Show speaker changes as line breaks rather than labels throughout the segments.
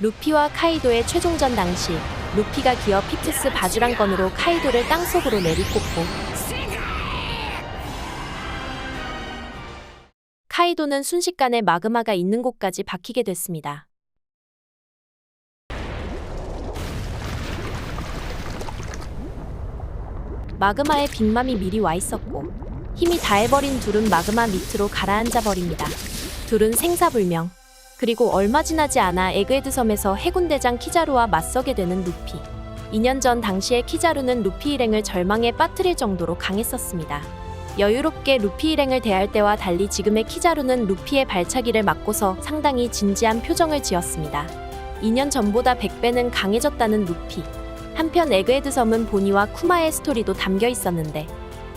루피와 카이도의 최종전 당시 루피가 기어 피투스 바주랑건으로 카이도를 땅속으로 내리꽂고 카이도는 순식간에 마그마가 있는 곳까지 박히게 됐습니다. 마그마에 빅맘이 미리 와 있었고 힘이 다해버린 둘은 마그마 밑으로 가라앉아 버립니다. 둘은 생사불명. 그리고 얼마 지나지 않아 에그헤드 섬에서 해군 대장 키자루와 맞서게 되는 루피. 2년 전 당시의 키자루는 루피 일행을 절망에 빠뜨릴 정도로 강했었습니다. 여유롭게 루피 일행을 대할 때와 달리 지금의 키자루는 루피의 발차기를 맞고서 상당히 진지한 표정을 지었습니다. 2년 전보다 100배는 강해졌다는 루피. 한편 에그헤드 섬은 보니와 쿠마의 스토리도 담겨 있었는데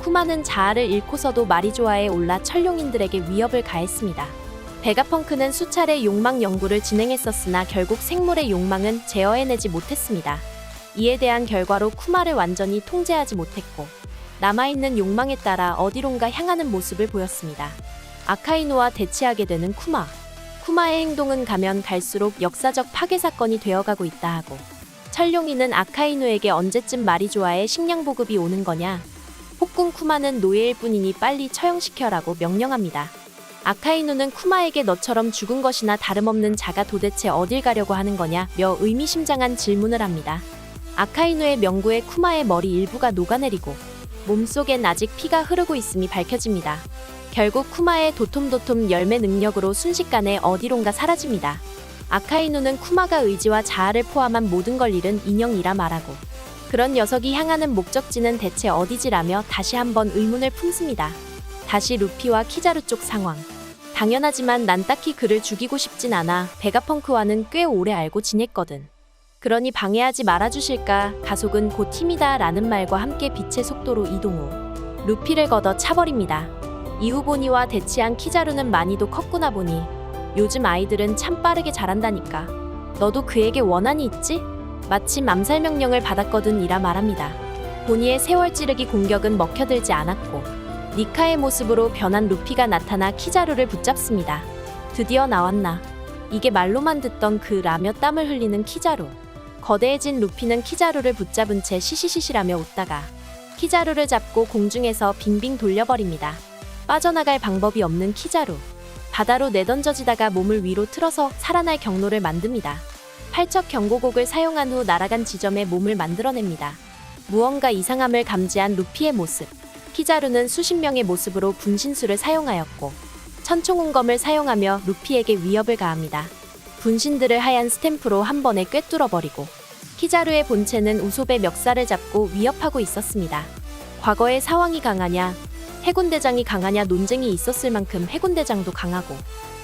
쿠마는 자아를 잃고서도 마리조아에 올라 철룡인들에게 위협을 가했습니다. 베가펑크는 수차례 욕망 연구를 진행했었으나 결국 생물의 욕망은 제어해내지 못했습니다. 이에 대한 결과로 쿠마를 완전히 통제하지 못했고 남아있는 욕망에 따라 어디론가 향하는 모습을 보였습니다. 아카이노와 대치하게 되는 쿠마. 쿠마의 행동은 가면 갈수록 역사적 파괴 사건이 되어가고 있다 하고 철룡이는 아카이노에게 언제쯤 마리조아의 식량 보급이 오는 거냐 폭군 쿠마는 노예일 뿐이니 빨리 처형시켜라고 명령합니다. 아카이노는 쿠마에게 너처럼 죽은 것이나 다름없는 자가 도대체 어딜 가려고 하는 거냐며 의미심장한 질문을 합니다. 아카이노의 명구에 쿠마의 머리 일부가 녹아내리고 몸속엔 아직 피가 흐르고 있음이 밝혀집니다. 결국 쿠마의 도톰도톰 열매 능력으로 순식간에 어디론가 사라집니다. 아카이노는 쿠마가 의지와 자아를 포함한 모든 걸 잃은 인형이라 말하고 그런 녀석이 향하는 목적지는 대체 어디지라며 다시 한번 의문을 품습니다. 다시 루피와 키자루 쪽 상황. 당연하지만 난 딱히 그를 죽이고 싶진 않아. 베가펑크와는 꽤 오래 알고 지냈거든. 그러니 방해하지 말아주실까? 가속은 곧 힘이다. 라는 말과 함께 빛의 속도로 이동 후 루피를 걷어 차버립니다. 이후 보니와 대치한 키자루는 많이도 컸구나 보니 요즘 아이들은 참 빠르게 자란다니까. 너도 그에게 원한이 있지? 마침 암살 명령을 받았거든 이라 말합니다. 보니의 세월 찌르기 공격은 먹혀들지 않았고 니카의 모습으로 변한 루피가 나타나 키자루를 붙잡습니다. 드디어 나왔나. 이게 말로만 듣던 그 라며 땀을 흘리는 키자루. 거대해진 루피는 키자루를 붙잡은 채 시시시시라며 웃다가 키자루를 잡고 공중에서 빙빙 돌려버립니다. 빠져나갈 방법이 없는 키자루. 바다로 내던져지다가 몸을 위로 틀어서 살아날 경로를 만듭니다. 팔척 경고곡을 사용한 후 날아간 지점에 몸을 만들어냅니다. 무언가 이상함을 감지한 루피의 모습. 키자루는 수십 명의 모습으로 분신술을 사용하였고 천총운검을 사용하며 루피에게 위협을 가합니다. 분신들을 하얀 스탬프로 한 번에 꿰뚫어버리고 키자루의 본체는 우솝의 멱살을 잡고 위협하고 있었습니다. 과거의 상황이 강하냐, 해군대장이 강하냐 논쟁이 있었을 만큼 해군대장도 강하고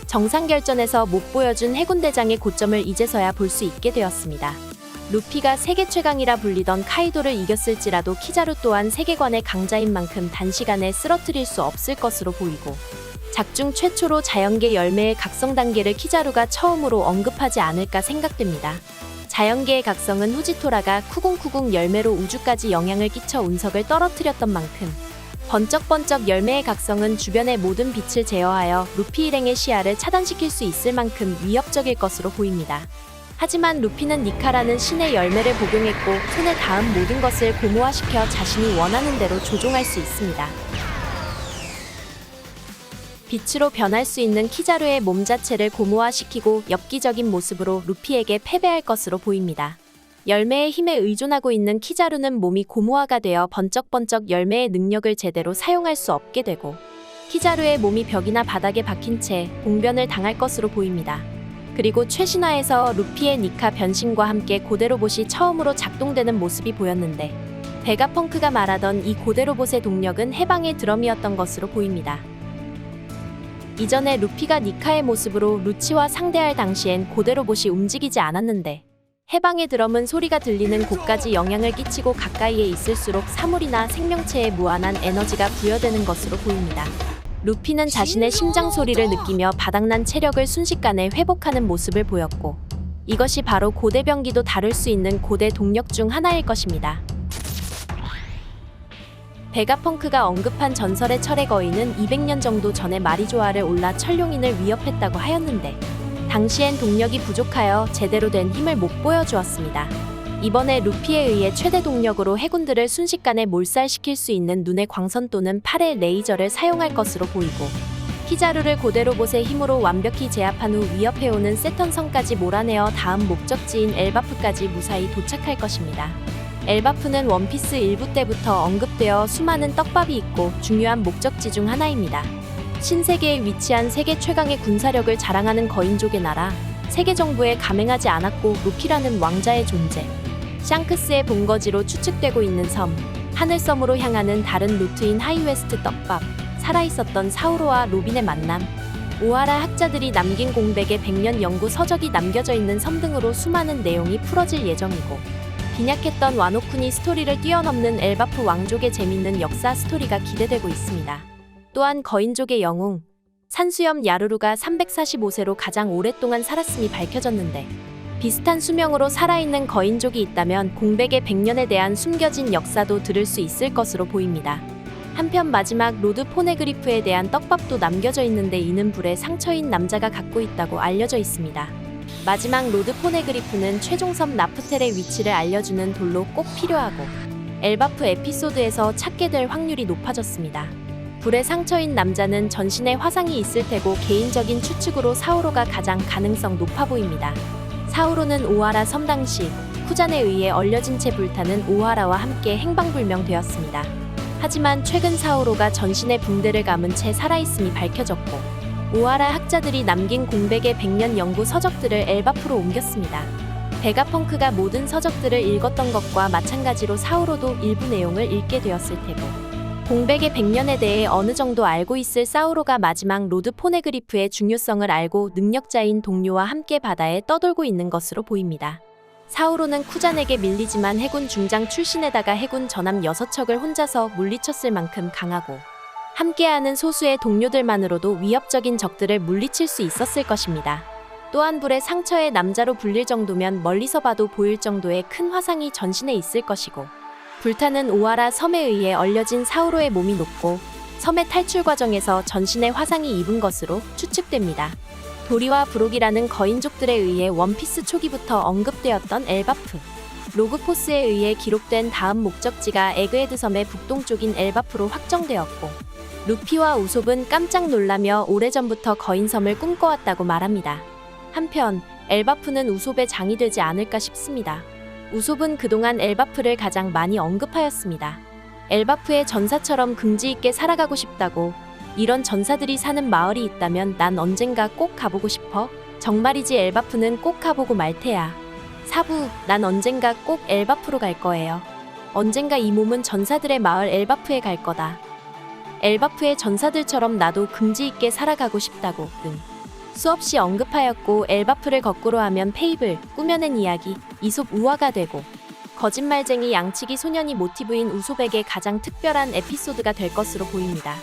정상결전에서 못 보여준 해군대장의 고점을 이제서야 볼 수 있게 되었습니다. 루피가 세계 최강이라 불리던 카이도를 이겼을지라도 키자루 또한 세계관의 강자인 만큼 단시간에 쓰러뜨릴 수 없을 것으로 보이고 작중 최초로 자연계 열매의 각성 단계를 키자루가 처음으로 언급하지 않을까 생각됩니다. 자연계의 각성은 후지토라가 쿠궁쿠궁 열매로 우주까지 영향을 끼쳐 운석을 떨어뜨렸던 만큼 번쩍번쩍 열매의 각성은 주변의 모든 빛을 제어하여 루피 일행의 시야를 차단시킬 수 있을 만큼 위협적일 것으로 보입니다. 하지만 루피는 니카라는 신의 열매를 복용했고 손에 닿은 모든 것을 고무화시켜 자신이 원하는 대로 조종할 수 있습니다. 빛으로 변할 수 있는 키자루의 몸 자체를 고무화시키고 엽기적인 모습으로 루피에게 패배할 것으로 보입니다. 열매의 힘에 의존하고 있는 키자루는 몸이 고무화가 되어 번쩍번쩍 열매의 능력을 제대로 사용할 수 없게 되고 키자루의 몸이 벽이나 바닥에 박힌 채 봉변을 당할 것으로 보입니다. 그리고 최신화에서 루피의 니카 변신과 함께 고대 로봇이 처음으로 작동되는 모습이 보였는데 베가펑크가 말하던 이 고대 로봇의 동력은 해방의 드럼이었던 것으로 보입니다. 이전에 루피가 니카의 모습으로 루치와 상대할 당시엔 고대 로봇이 움직이지 않았는데 해방의 드럼은 소리가 들리는 곳까지 영향을 끼치고 가까이에 있을수록 사물이나 생명체에 무한한 에너지가 부여되는 것으로 보입니다. 루피는 자신의 심장 소리를 느끼며 바닥난 체력을 순식간에 회복하는 모습을 보였고 이것이 바로 고대 병기도 다룰 수 있는 고대 동력 중 하나일 것입니다. 베가펑크가 언급한 전설의 철의 거인은 200년 정도 전에 마리조아를 올라 철룡인을 위협했다고 하였는데 당시엔 동력이 부족하여 제대로 된 힘을 못 보여주었습니다. 이번에 루피에 의해 최대 동력으로 해군들을 순식간에 몰살시킬 수 있는 눈의 광선 또는 팔의 레이저를 사용할 것으로 보이고 키자루를 고대 로봇의 힘으로 완벽히 제압한 후 위협해오는 세턴성까지 몰아내어 다음 목적지인 엘바프까지 무사히 도착할 것입니다. 엘바프는 원피스 일부 때부터 언급되어 수많은 떡밥이 있고 중요한 목적지 중 하나입니다. 신세계에 위치한 세계 최강의 군사력을 자랑하는 거인족의 나라, 세계 정부에 감행하지 않았고 루피라는 왕자의 존재, 샹크스의 본거지로 추측되고 있는 섬, 하늘섬으로 향하는 다른 루트인 하이웨스트 떡밥, 살아있었던 사우로와 로빈의 만남, 오하라 학자들이 남긴 공백의 백년 연구 서적이 남겨져 있는 섬 등으로 수많은 내용이 풀어질 예정이고 빈약했던 와노쿠니 스토리를 뛰어넘는 엘바프 왕족의 재밌는 역사 스토리가 기대되고 있습니다. 또한 거인족의 영웅 산수염 야루루가 345세로 가장 오랫동안 살았음이 밝혀졌는데 비슷한 수명으로 살아있는 거인족이 있다면 공백의 100년에 대한 숨겨진 역사도 들을 수 있을 것으로 보입니다. 한편 마지막 로드 포네그리프에 대한 떡밥도 남겨져 있는데 이는 불에 상처인 남자가 갖고 있다고 알려져 있습니다. 마지막 로드 포네그리프는 최종섬 나프텔의 위치를 알려주는 돌로 꼭 필요하고 엘바프 에피소드에서 찾게 될 확률이 높아졌습니다. 불에 상처인 남자는 전신에 화상이 있을 테고 개인적인 추측으로 사우로가 가장 가능성 높아 보입니다. 사우로는 오하라 섬 당시 쿠잔에 의해 얼려진 채 불타는 오하라와 함께 행방불명되었습니다. 하지만 최근 사우로가 전신에 붕대를 감은 채 살아있음이 밝혀졌고 오하라 학자들이 남긴 공백의 백년 연구 서적들을 엘바프로 옮겼습니다. 베가펑크가 모든 서적들을 읽었던 것과 마찬가지로 사우로도 일부 내용을 읽게 되었을 테고 공백의 백년에 대해 어느 정도 알고 있을 사우로가 마지막 로드 포네그리프의 중요성을 알고 능력자인 동료와 함께 바다에 떠돌고 있는 것으로 보입니다. 사우로는 쿠잔에게 밀리지만 해군 중장 출신에다가 해군 전함 6척을 혼자서 물리쳤을 만큼 강하고 함께하는 소수의 동료들만으로도 위협적인 적들을 물리칠 수 있었을 것입니다. 또한 불의 상처에 남자로 불릴 정도면 멀리서 봐도 보일 정도의 큰 화상이 전신에 있을 것이고 불타는 오하라 섬에 의해 얼려진 사우로의 몸이 녹고 섬의 탈출 과정에서 전신에 화상이 입은 것으로 추측됩니다. 도리와 브록이라는 거인족들에 의해 원피스 초기부터 언급되었던 엘바프. 로그포스에 의해 기록된 다음 목적지가 에그헤드 섬의 북동쪽인 엘바프로 확정되었고 루피와 우솝은 깜짝 놀라며 오래전부터 거인섬을 꿈꿔왔다고 말합니다. 한편 엘바프는 우솝의 장이 되지 않을까 싶습니다. 우솝은 그동안 엘바프를 가장 많이 언급하였습니다. 엘바프의 전사처럼 긍지 있게 살아가고 싶다고 이런 전사들이 사는 마을이 있다면 난 언젠가 꼭 가보고 싶어. 정말이지 엘바프는 꼭 가보고 말 테야. 사부, 난 언젠가 꼭 엘바프로 갈 거예요. 언젠가 이 몸은 전사들의 마을 엘바프에 갈 거다. 엘바프의 전사들처럼 나도 긍지 있게 살아가고 싶다고 응. 수없이 언급하였고 엘바프를 거꾸로 하면 페이블, 꾸며낸 이야기, 이솝 우화가 되고 거짓말쟁이 양치기 소년이 모티브인 우솝에게 가장 특별한 에피소드가 될 것으로 보입니다.